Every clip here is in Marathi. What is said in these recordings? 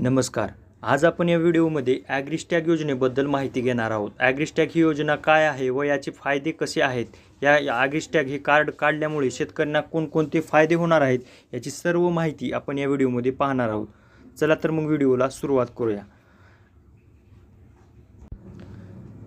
नमस्कार. आज आपण या व्हिडिओमध्ये ॲग्रिस्टॅग योजनेबद्दल माहिती घेणार आहोत. ॲग्रिस्टॅग ही योजना काय आहे व याचे फायदे कसे आहेत? या ॲग्रिस्टॅग हे कार्ड काढल्यामुळे शेतकऱ्यांना कोणकोणते फायदे होणार आहेत याची सर्व माहिती आपण या व्हिडिओमध्ये पाहणार आहोत. चला तर मग व्हिडिओला सुरुवात करूया.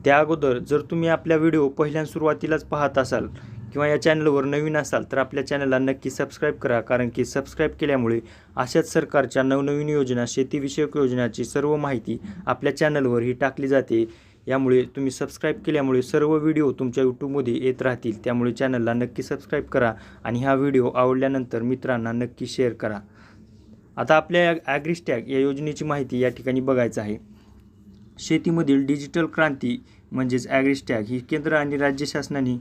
त्या अगोदर जर तुम्ही आपल्या व्हिडिओ पहिल्या सुरुवातीलाच पाहत असाल किंवा या चॅनलवर नवीन असाल तर आपल्या चॅनलला नक्की सबस्क्राईब करा कारण की सबस्क्राईब केल्यामुळे अशाच सरकारच्या नवनवीन योजना शेतीविषयक योजनाची सर्व माहिती आपल्या चॅनलवर ही टाकली जाते. यामुळे तुम्ही सबस्क्राईब केल्यामुळे सर्व व्हिडिओ तुमच्या यूट्यूबमध्ये येत राहतील. त्यामुळे चॅनलला नक्की सबस्क्राईब करा आणि हा व्हिडिओ आवडल्यानंतर मित्रांना नक्की शेअर करा. आता आपल्या ॲग्रिस्टॅग या योजनेची माहिती या ठिकाणी बघायचं आहे. शेतीमधील डिजिटल क्रांती म्हणजेच ॲग्रिस्टॅग ही केंद्र आणि राज्य शासनाने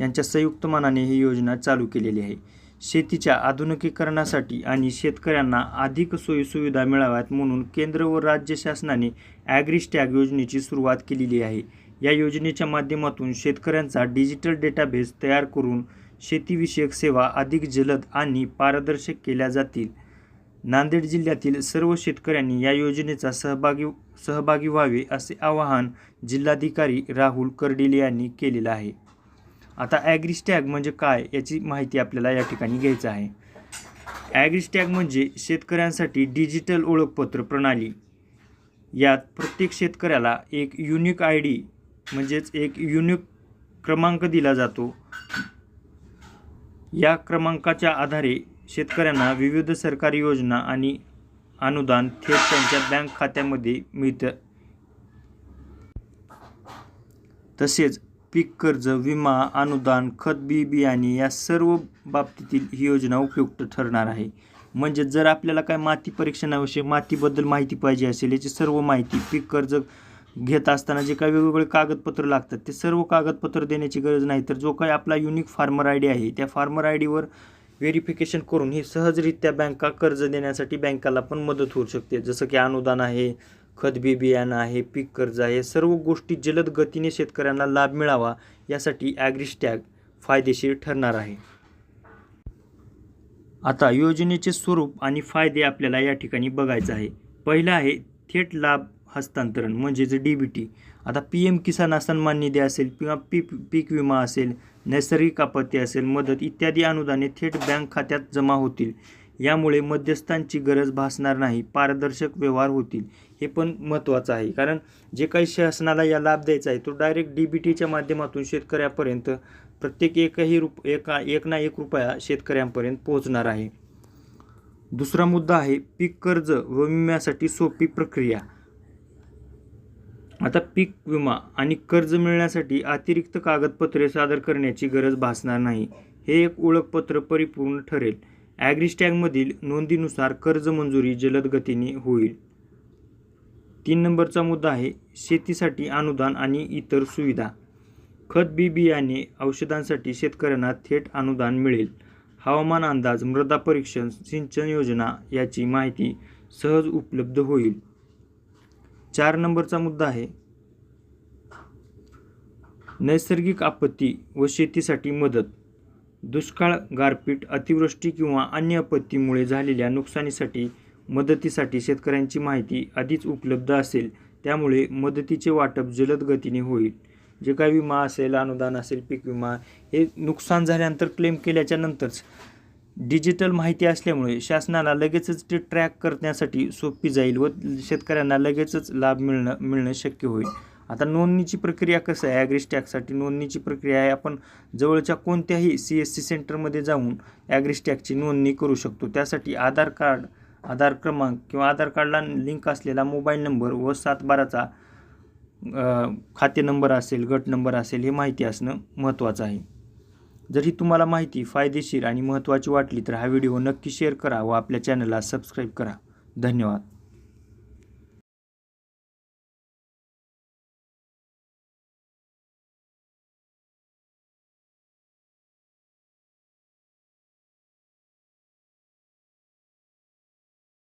यांच्या संयुक्त मनाने ही योजना चालू केलेली आहे. शेतीच्या आधुनिकीकरणासाठी आणि शेतकऱ्यांना अधिक सोयीसुविधा मिळाव्यात म्हणून केंद्र व राज्य शासनाने ॲग्रिस्टॅग योजनेची सुरुवात केलेली आहे. या योजनेच्या माध्यमातून शेतकऱ्यांचा डिजिटल डेटाबेस तयार करून शेतीविषयक सेवा अधिक जलद आणि पारदर्शक केल्या जातील. नांदेड जिल्ह्यातील सर्व शेतकऱ्यांनी या योजनेचा सहभागी सहभागी व्हावे असे आवाहन जिल्हाधिकारी राहुल कर्डिले यांनी केलेलं आहे. आता ॲग्रिस्टॅग म्हणजे काय याची माहिती आपल्याला या ठिकाणी घ्यायचं आहे. ॲग्रिस्टॅग म्हणजे शेतकऱ्यांसाठी डिजिटल ओळखपत्र प्रणाली. यात प्रत्येक शेतकऱ्याला एक युनिक आय डी म्हणजेच एक युनिक क्रमांक दिला जातो. या क्रमांकाच्या आधारे शेतकऱ्यांना विविध सरकारी योजना आणि अनुदान थेट त्यांच्या बँक खात्यामध्ये मिळतं. तसेच पीक कर्ज विमा अनुदान खत बी बियाणे या सर्व बाबतीतील ही योजना उपयुक्त ठरणार आहे. म्हणजे जर आपल्याला काय माती परीक्षणाविषयी मातीबद्दल माहिती पाहिजे असेल याची सर्व माहिती पीक कर्ज घेत असताना जे काही वेगवेगळे कागदपत्र लागतात ते सर्व कागदपत्र देण्याची गरज नाही. तर जो काही आपला युनिक फार्मर आय डी आहे त्या फार्मर आय डीवर व्हेरिफिकेशन करून ही सहजरित्या बँका कर्ज देण्यासाठी बँकाला पण मदत होऊ शकते. जसं की अनुदान आहे खत बी बियाणं आहे पीक कर्ज आहे सर्व गोष्टी जलद गतीने शेतकऱ्यांना लाभ मिळावा यासाठी ॲग्रिस्टॅग फायदेशीर ठरणार आहे. आता योजनेचे स्वरूप आणि फायदे आपल्याला या ठिकाणी बघायचं आहे. पहिलं आहे थेट लाभ हस्तांतरण म्हणजेच डी बी टी. आता पी एम किसान सन्मान निधी असेल किंवा पीक पीक विमा असेल नैसर्गिक आपत्ती असेल मदत इत्यादी अनुदाने थेट बँक खात्यात जमा होतील. यामुळे मध्यस्थांची गरज भासणार नाही पारदर्शक व्यवहार होतील हे पण महत्त्वाचं आहे. कारण जे काही शासनाला या लाभ द्यायचा आहे तो डायरेक्ट डी बी टीच्या माध्यमातून शेतकऱ्यापर्यंत प्रत्येक एकही रुप एका एक ना एक रुपया शेतकऱ्यांपर्यंत पोहोचणार आहे. दुसरा मुद्दा आहे पीक कर्ज व विम्यासाठी सोपी प्रक्रिया. आता पीक विमा आणि कर्ज मिळण्यासाठी अतिरिक्त कागदपत्रे सादर करण्याची गरज भासणार नाही हे एक ओळखपत्र परिपूर्ण ठरेल. ॲग्रिस्टॅगमधील नोंदीनुसार कर्ज मंजुरी जलद गतीने होईल. तीन नंबरचा मुद्दा आहे शेतीसाठी अनुदान आणि इतर सुविधा. खत बी बियाणे औषधांसाठी शेतकऱ्यांना थेट अनुदान मिळेल. हवामान अंदाज मृदा परीक्षण सिंचन योजना याची माहिती सहज उपलब्ध होईल. चार नंबरचा मुद्दा आहे नैसर्गिक आपत्ती व शेतीसाठी मदत. दुष्काळ गारपीट अतिवृष्टी किंवा अन्य आपत्तीमुळे झालेल्या नुकसानीसाठी मदतीसाठी शेतकऱ्यांची माहिती आधीच उपलब्ध असेल त्यामुळे मदतीचे वाटप जलद गतीने होईल. जे काही विमा असेल अनुदान असेल पीक विमा हे नुकसान झाल्यानंतर क्लेम केल्याच्या नंतरच डिजिटल माहिती असल्यामुळे शासनाला लगेचच ते ट्रॅक करण्यासाठी सोपी जाईल व शेतकऱ्यांना लगेचच लाभ मिळणं मिळणं शक्य होईल. आता नोंदणीची प्रक्रिया कसं आहे? ॲग्रिस्टॅगसाठी नोंदणीची प्रक्रिया आहे. आपण जवळच्या कोणत्याही सी एस सी सेंटरमध्ये जाऊन ॲग्रिस्टॅगची नोंदणी करू शकतो. त्यासाठी आधार कार्ड आधार क्रमांक किंवा आधार कार्डला लिंक असलेला मोबाईल नंबर व सात बाराचा खाते नंबर असेल गट नंबर असेल हे माहिती असणं महत्त्वाचं आहे. जर ही तुम्हाला माहिती फायदेशीर आणि महत्त्वाची वाटली तर हा व्हिडिओ नक्की शेअर करा व आपल्या चॅनलला सबस्क्राईब करा. धन्यवाद.